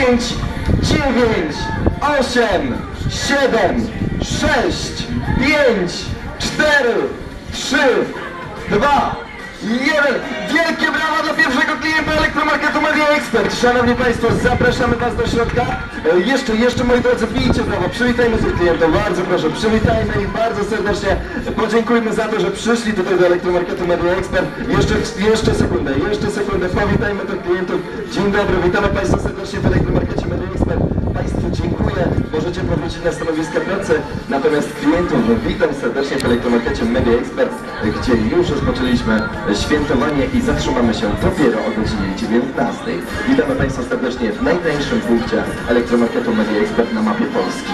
10, 9, 8, 7, 6, 5, 4, 3, 2, 1. Wielkie brawa dla pierwszego klienta Elektromarketu Media Expert. Szanowni Państwo, zapraszamy Was do środka. E, Jeszcze, jeszcze moi drodzy, bijcie brawo. Przywitajmy tych klientów, bardzo proszę. Przywitajmy ich bardzo serdecznie. Podziękujmy za to, że przyszli tutaj do Elektromarketu Media Expert. Jeszcze, jeszcze sekundę, jeszcze sekundę. Powitajmy tych klientów. Dzień dobry, witamy Państwa serdecznie Elektromarkecie Media Expert. Państwu dziękuję. Możecie powrócić na stanowiska pracy. Natomiast klientów witam serdecznie w Elektromarkecie Media Expert, gdzie już rozpoczęliśmy świętowanie i zatrzymamy się dopiero o godzinie 19. Witamy Państwa serdecznie w najtańszym punkcie Elektromarketu Media Expert na mapie Polski.